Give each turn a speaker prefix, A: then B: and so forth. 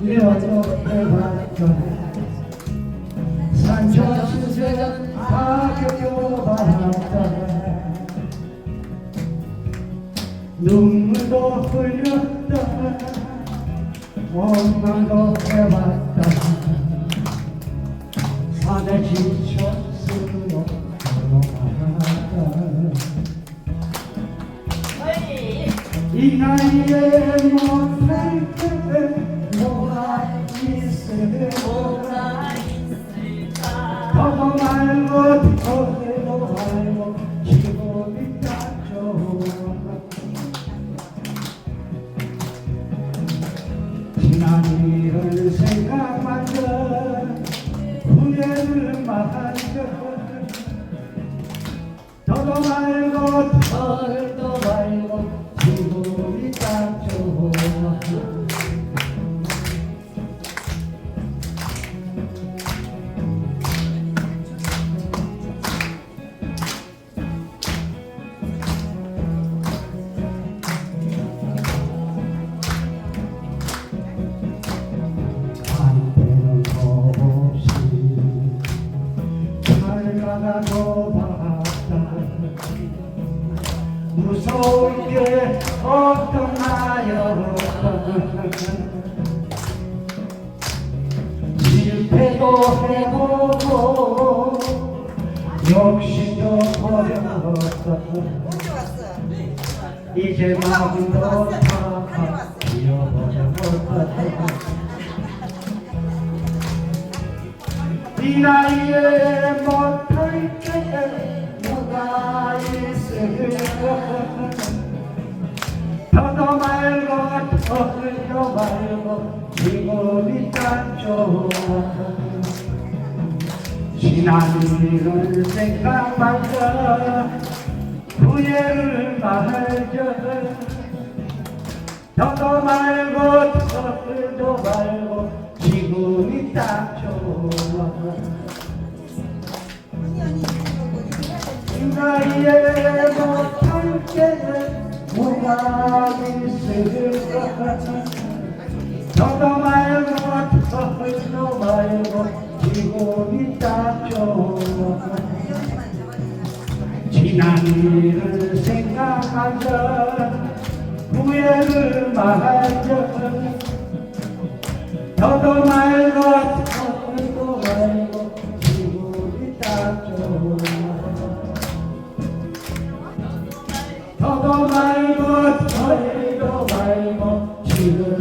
A: 이래와도 해봤던 산천수전 다 겪어봤던 눈물도 흘렸다. 원망도 해봤다. 산에 지쳐 스스로 걸어갔다 이 나이에 못할 때 지난 일을 생각만져 후회를 말한다 더도 말고 덜도 무서울 게 어떤 나였다 실패도 해보고 욕심도 버렸다? 이제 마음도 다 잃어버렸다. 이 나이에 못 더도 말고 더도 말고 기분이 딱 좋아 지난 일을 생각하자 후회를 말자 더도 말고 더도 말고 지금이 딱 좋아 나이에 못할 게 뭐가 있을까? 더도 말고 더도 말고 지금이 딱 좋아. 지난 일을 생각하자. 후회를 말하자. 더도 말고 더도 말고 더도 말고 지금이